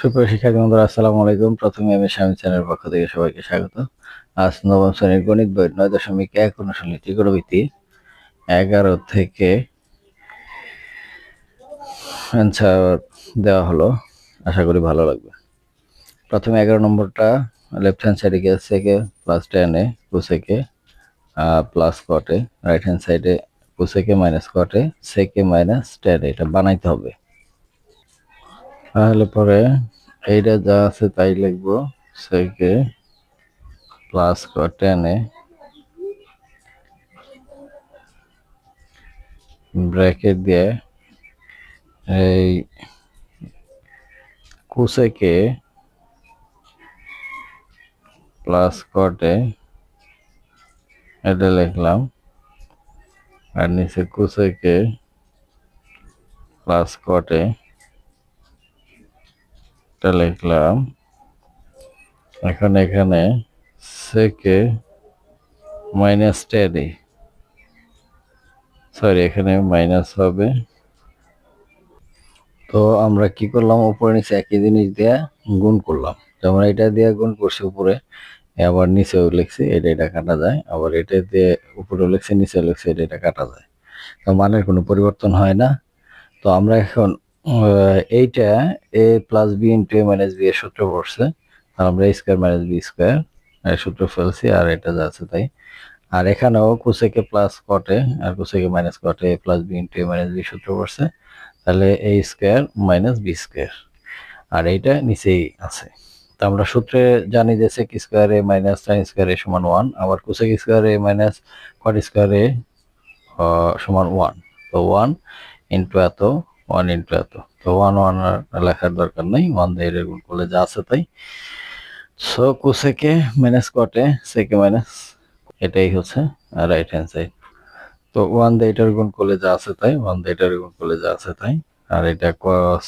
সুপ্রিয় শিক্ষার্থী বন্ধুরা, আসসালামু আলাইকুম। প্রথমে আমি স্বামী চ্যানেলের পক্ষ থেকে সবাইকে স্বাগত। আজ নবম শ্রেণির গণিত বই নয় দশমিক এক অনুশীলনী ত্রিকোণমিতি এগারো থেকে অ্যান্সার দেওয়া হলো। আশা করি ভালো লাগবে। প্রথমে এগারো নম্বরটা লেফট হ্যান্ড সাইডে গিয়ে sec A plus tan A cosec A plus cot A right hand সাইডে কুসেকে মাইনাস কটে সেকে মাইনাস টেনে এটা বানাইতে হবে। তাহলে পরে এইটা যা আছে তাই লিখব, সেকে প্লাস টেনে ব্র্যাকেট দিয়ে এই কুসেকে প্লাস কটে এটা লিখলাম, আর নিচে কুসেকে প্লাস কটে এটা লিখলাম। এখন এখানে সেকে মাইনাস টেডি সরি এখানে মাইনাস হবে। তো আমরা কি করলাম? উপরে নিচে একই জিনিস দিয়ে গুণ করলাম। যেমন এটা দিয়ে গুণ করছি উপরে, আবার নিচেও লিখছি, এটা এটা কাটা যায়। আবার এটা দিয়ে উপরেও লিখছি, নিচেও লিখছি, এটা এটা কাটা যায়। তো মানের কোনো পরিবর্তন হয় না। তো আমরা এখন এইটা A plus B into A minus B এর সূত্র পড়ছে। আমরা A square minus B square সূত্র ফেলছি, আর এটা যা আছে তাই। আর এখানেও কুসেকে প্লাস কটে আর cosec A minus cot A A plus B into A minus B সূত্র পড়ছে। তাহলে A square minus B square আর এইটা নিচেই আছে। তো আমরা সূত্রে জানি যে sec square A minus sin square A সমান ওয়ান আবার cosec square A minus cot square A সমান ওয়ান তো ওয়ান ইন্টু এত ওয়ান ইন্টু এত। তো ওয়ান ওয়ান লেখার দরকার নেই ওয়ান দিয়ে এর গুণ করলে যা আছে তাই। সো কুসেকে মাইনাস কটে সেকে মাইনাস এটাই হচ্ছে রাইট হ্যান্ড সাইড তো ওয়ান দিয়ে এটার গুণ করলে যা আছে তাই ওয়ান দিয়ে এটার গুণ করলে যা আছে তাই। আর এটা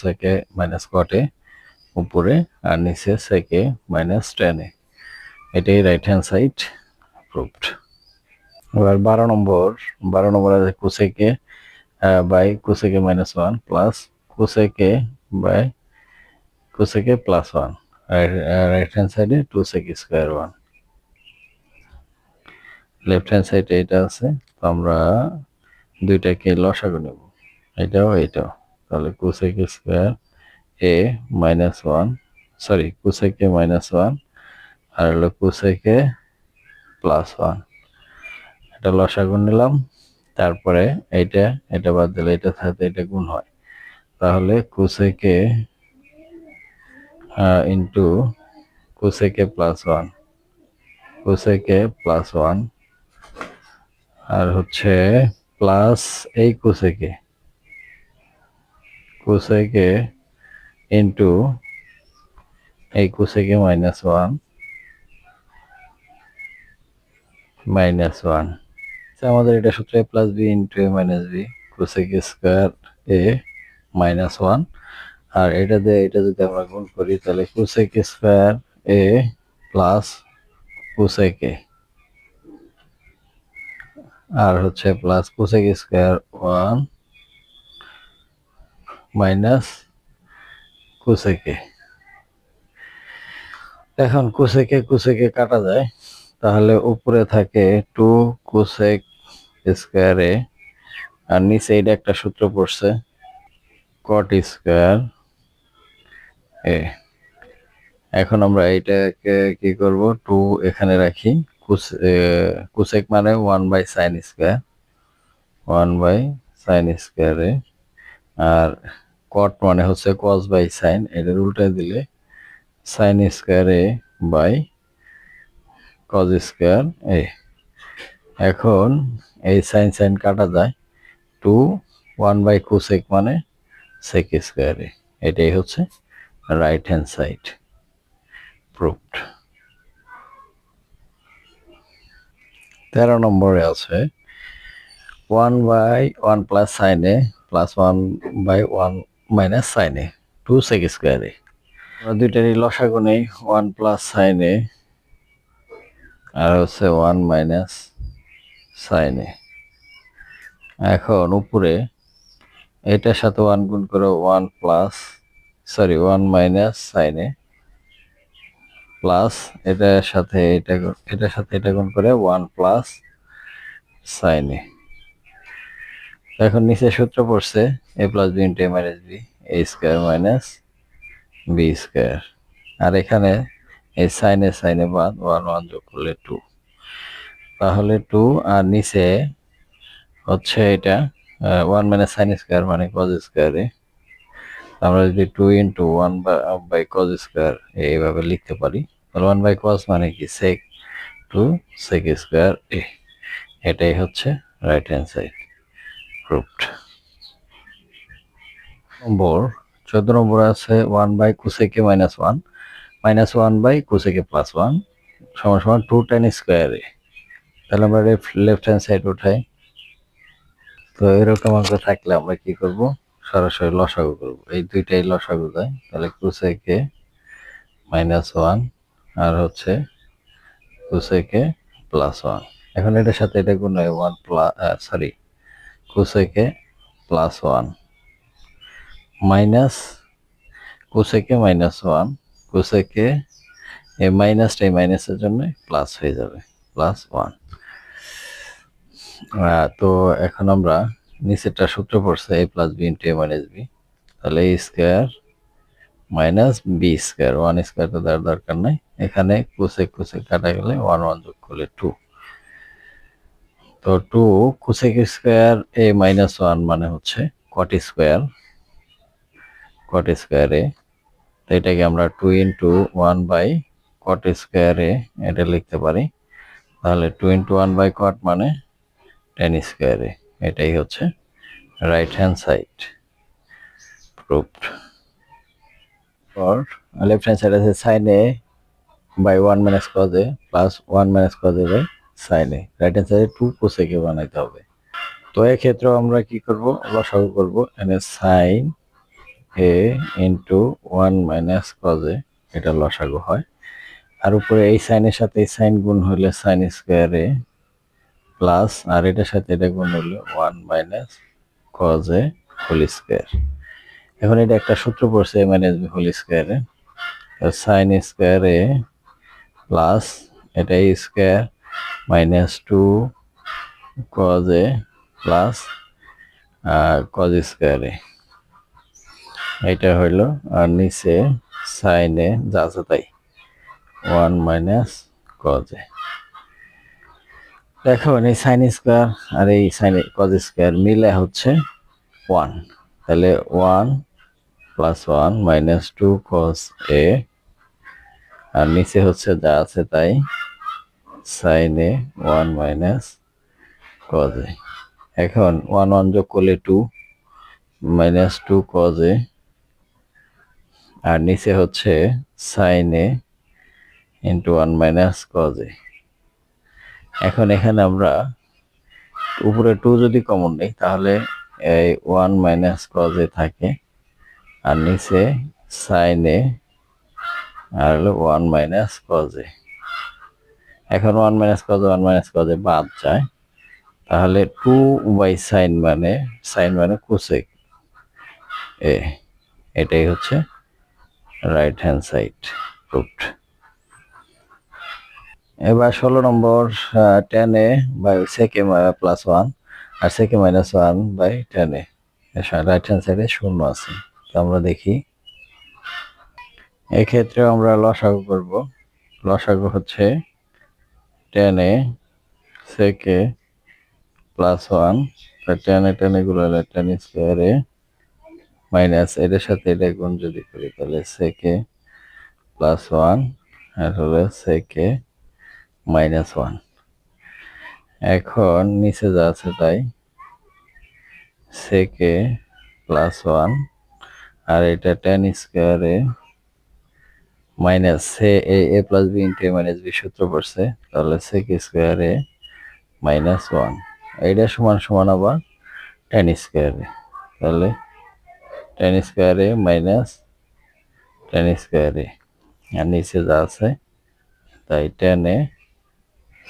সেকে মাইনাস কটে উপরে, আর নিচে সেকে মাইনাস টেনে এটাই রাইট হ্যান্ড সাইড প্রুভড এবার বারো নম্বর বারো নম্বর আছে cosec A by cosec A minus one plus cosec A by cosec A plus one right hand সাইডে two sec square one left hand সাইডে এটা আছে, তো আমরা দুইটাকে লসাগু নেব। এটাও এটাও। তাহলে cosec square A minus one sorry cosec A minus one আর হলো কুসেকে প্লাস ওয়ান এটা লসাগু নিলাম। তারপরে এইটা, এটা বাদ দিলে এটা সাথে এটা গুণ হয়। তাহলে কুসেকে into কুসেকে plus one কুসেকে plus one আর হচ্ছে প্লাস এই কুসেকে। কুসেকে ইন্টু এই কুসেকে মাইনাস ওয়ান মাইনাস ওয়ান আমাদের এটা সূত্র plus B into A minus B cosec square A minus one আর এটা দিয়ে এটা যদি আমরা গুণ করি, তাহলে cosec square A plus cosec A আর হচ্ছে plus cosec square one minus cosec এখন কোসেকে কোসেকে কাটা যায়, তাহলে উপরে থাকে টু কোসেক স্কোয়ারে, আর নিচে এটা একটা সূত্র পড়ছে কট স্কোয়ার এ এখন আমরা এইটাকে কি করব? টু এখানে রাখি কুসেক মানে one by sin square one by sin square A আর কট মানে হচ্ছে কস বাই সাইন এটার উল্টে দিলে সাইন স্কোয়ারে বাই কজ স্কোয়ার এ এখন এই সাইন সাইন কাটা যায় টু ওয়ান বাই কুসেক মানে সেক স্কোয়ারে এটাই হচ্ছে রাইট হ্যান্ড সাইড প্রুফড তেরো নম্বরে আছে one by one plus sin A plus one by one minus sin A two sec square A দুইটারই লসাগু নেই ওয়ান প্লাস সাইনে আর হচ্ছে ওয়ান মাইনাস সাইনে। এখন উপরে এটার সাথে ওয়ান গুণ করে one plus sorry one minus sin A plus এটার সাথে এটা এটার সাথে এটা গুণ করে ওয়ান প্লাস সাইনে। এখন নিচে সূত্র পড়ছে A plus B into A minus B A square minus B square আর এখানে এই সাইনে সাইনে বাদ ওয়ান ওয়ান যোগ করলে টু তাহলে টু আর নিচে হচ্ছে এটা ওয়ান মাইনাস সাইন স্কোয়ার মানে কজ স্কোয়ারে আমরা যদি two into one by cos square এইভাবে লিখতে পারি, তাহলে ওয়ান বাই কজ মানে কি? Sec two sec square A. এটাই হচ্ছে right hand side proved number, চোদ্দ নম্বর আছে one by cosec A minus one minus one by cosec A plus one সমান সমান টু টেন স্কোয়ারে তাহলে আমরা লেফট হ্যান্ড সাইড উঠাই। তো এরকম অঙ্ক থাকলে আমরা কি করব? সরাসরি লসাগু করব। এই দুইটাই লসাগু যায় তাহলে কুসেকে মাইনাস ওয়ান আর হচ্ছে কুসেকে প্লাস ওয়ান এখন এটার সাথে এটা গুণ হয় one plus sorry cosec A plus one minus cosec A minus one cosec A এই মাইনাসটা এই মাইনাসের জন্য প্লাস হয়ে যাবে। প্লাস ওয়ান তো এখন আমরা নিচেরটা সূত্র পড়ছে A plus B into A minus B তাহলে A square minus B square one square তো দেওয়ার দরকার নাই। এখানে কুসেক কুসেক কাটা গেলে ওয়ান ওয়ান যোগ করলে টু তো two cosec square A minus one মানে হচ্ছে cot square cot square A তো এটাকে আমরা two into one by cot square A এটা লিখতে পারি। তাহলে two into one by cot মানে টেন স্কোয়ারে এটাই হচ্ছে right hand side proved or left hand side আছে sin a by 1 minus cos a plus 1 minus cos a by sin a right hand সাইডে 2 cosec a বানাইতে হবে। তো এই ক্ষেত্রে আমরা কি করব লসাগু করব, এখানে sin a into 1 minus cos a এটা লসাগু হয়। আর উপরে এই সাইনের সাথে এই সাইন গুণ হলে সাইন স্কোয়ার এ প্লাস আর এটার সাথে এটা গুণ হলে 1 মাইনাস cos a হোল স্কোয়ার। এখন এটা একটা সূত্র পড়ছে A minus B whole square A sin square A plus এটা A square minus two cos A plus cos square A এটা হইল আর নিচে সাইনে যা আছে তাই। ওয়ান মাইনাস কজ এ দেখো এই সাইন স্কোয়ার আর এই সাইন কজ স্কোয়ার মিলে হচ্ছে ওয়ান তাহলে one plus one minus two cos A আর নিচে হচ্ছে যা আছে তাই sin A one minus cos A এখন ওয়ান ওয়ান যোগ করলে two minus two cos A আর নিচে হচ্ছে sin A into one minus cos A এখন এখানে আমরা উপরে টু যদি কমন নেই, তাহলে এই ওয়ান মাইনাস কজ থাকে, আর নিচে সাইনে আর হলো ওয়ান মাইনাস কজে এখন one minus cos A one minus cos A বাদ যায়, তাহলে টু বাই সাইন মানে সাইন মানে কোসেক এ, এটাই হচ্ছে রাইট হ্যান্ড সাইড প্রুফড এবার ষোলো number tan A by sec A plus one R sec A minus one by tan A. Right hand সাইডে শূন্য আছে। তো আমরা দেখি। এক্ষেত্রে আমরা লসাগু করব। লসাগু হচ্ছে টেনে সেকে প্লাস ওয়ান টেনে টেনে গুলো হলে টেন স্কোয়ারে মাইনাস এটার সাথে এটা গুণ যদি করি তাহলে সেকে প্লাস ওয়ান আর হলো সেকে মাইনাস ওয়ান। এখন নিচে যা আছে তাই সেকে প্লাস ওয়ান আর এটা tan square A minus sec A A plus B into A minus B সূত্র পড়ছে, তাহলে সেক স্কোয়ারে মাইনাস ওয়ান এইটা সমান সমান আবার টেন স্কোয়ারে তাহলে টেন স্কোয়ারে মাইনাস টেন স্কোয়ারে আর নিচে যা আছে তাই টেনে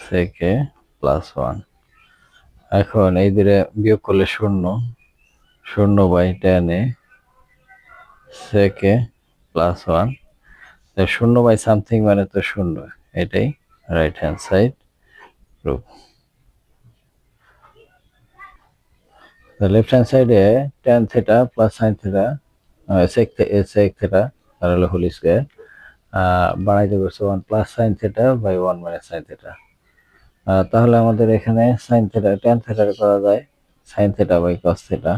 সেকে প্লাস ওয়ান এখন এই দিকে বিয়োগ করলে শূন্য শূন্য by tan A sec A plus one শূন্য বাই সামথিং মানে তো শূন্য, এটাই right hand side proof left hand সাইডে tan theta plus sin theta sec sec theta আর হলো হোল স্কোয়ার বাড়াইতে করছে one plus sin theta by one minus sin theta তাহলে আমাদের এখানে সাইন থেটা টেন থেটার করা যায়। Sin theta by cos theta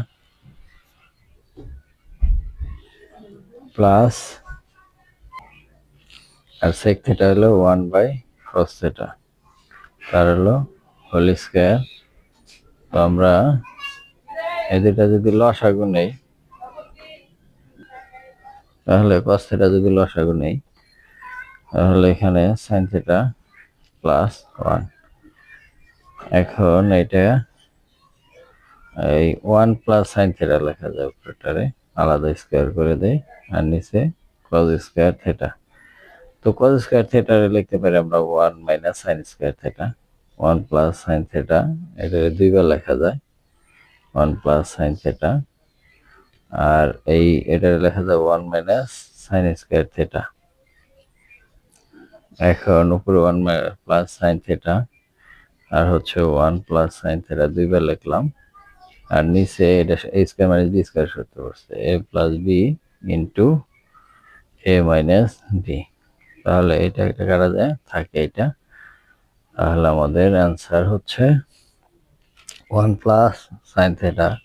plus R sec theta হলো ওয়ান বাই কস থেটা তার হলো হোল স্কোয়ার তো আমরা এই দুটা যদি লসাগু নেই, তাহলে কস থেটা যদি লসাগু নেই, তাহলে এখানে সাইন থেটা প্লাস ওয়ান এখন এটা এই ওয়ান প্লাস সাইন থেটা লেখা যায় উপরেটারে। আলাদা স্কোয়ার করে দেয় আর নিচে কজ স্কোয়ার থেটা তো কজ স্কোয়ার থেটারে লিখতে পারি আমরা one minus sin square theta one plus sin theta এটা দুইবার লেখা যায়। ওয়ান প্লাস সাইন থেটা আর এই এটা লেখা যায় one minus sin square theta এখন উপরে ওয়ান প্লাস সাইন থেটা আর হচ্ছে ওয়ান প্লাস সাইন থেটা দুইবার লিখলাম। আর নিচে এটা A square minus B square সূত্র করছে A plus B into A minus B. তাহলে এটা একটা কাটা যায়, থাকে এটা। তাহলে আমাদের অ্যান্সার হচ্ছে ওয়ান প্লাস সাইন থেটা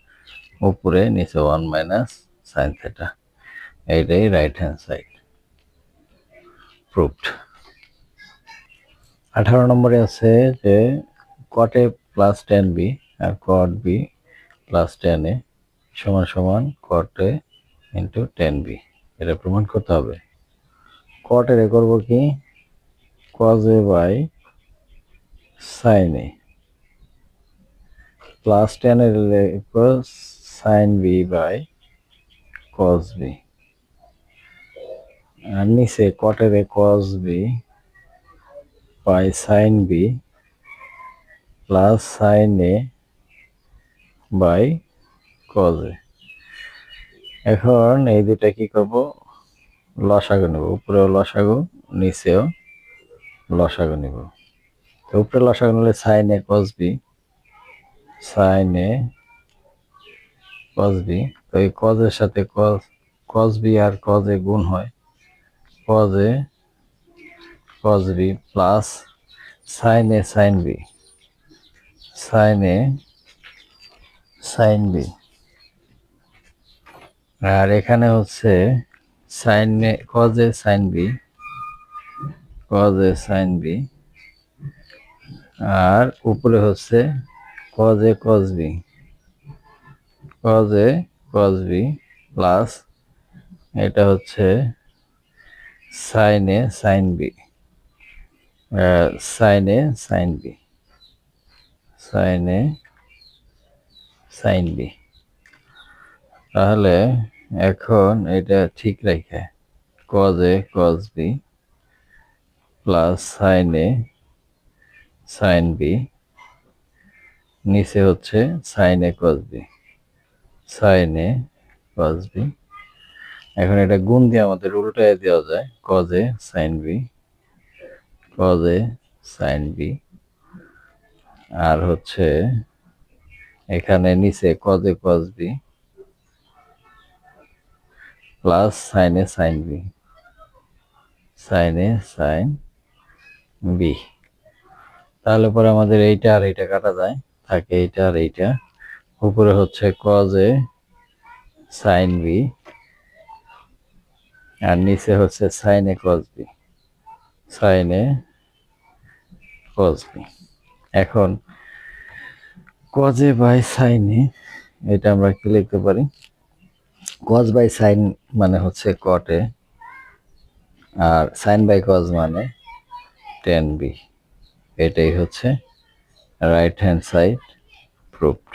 উপরে, নিচে ওয়ান মাইনাস সাইন থেটা। এইটাই রাইট হ্যান্ড সাইড। প্রুভড। আঠারো নম্বরে আছে যে cot A plus tan B R cot B plus tan A সমান সমান কটে ইন্টু টেন বি এটা প্রমাণ করতে হবে। কটের এ করব কি? Cos A by sin A plus tan এর sin B by cos B আর নিচে কটের A cos B by sin B plus sin A by cos এখন এই দুটা কি করব? লসাগু নেব। উপরেও লসাগু, নিচেও লসাগু নেব। তো উপরে লসাগু নিলে sin A cos B A cos B তো এই কজের সাথে কজ কজ বি আর কজ গুণ হয়। Cos A cos B plus sin A sin B sin A, sin B. আর এখানে হচ্ছে sin A cos A sin B cos A sin B. আর উপরে হচ্ছে cos A cos B cos A cos B plus এটা হচ্ছে sin A sin B sin A sin B. Sin A, sin B. তাহলে এখন এটা ঠিক রেখে cos A cos B plus sin A sin B নিচে হচ্ছে sin A cos B sin A cos B এখন এটা গুণ দিয়ে আমাদের উল্টায় দেওয়া যায় cos A sin B cos A sin B আর হচ্ছে এখানে নিচে cos cos B plus sin sin B sin sin B তাহলে পরে আমাদের এইটা আর এইটা কাটা যায়, থাকে এইটা আর এইটা। উপরে হচ্ছে কজ সাইন বি আর নিচে হচ্ছে sin cos B sin cos B এখন। কজে বাই সাইনে এটা আমরা কি লিখতে পারি। কজ বাই সাইন মানে হচ্ছে কটে, আর সাইন বাই কজ মানে টেন বি। এটাই হচ্ছে রাইট হ্যান্ড সাইড প্রুফড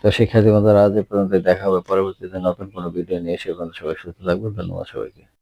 তো শিক্ষার্থী বন্ধুরা, আজ এ পর্যন্ত দেখা হবে পরবর্তীতে নতুন কোনো ভিডিও নিয়ে। সে পর্যন্ত সবাই সুস্থ থাকবে ধন্যবাদ সবাইকে।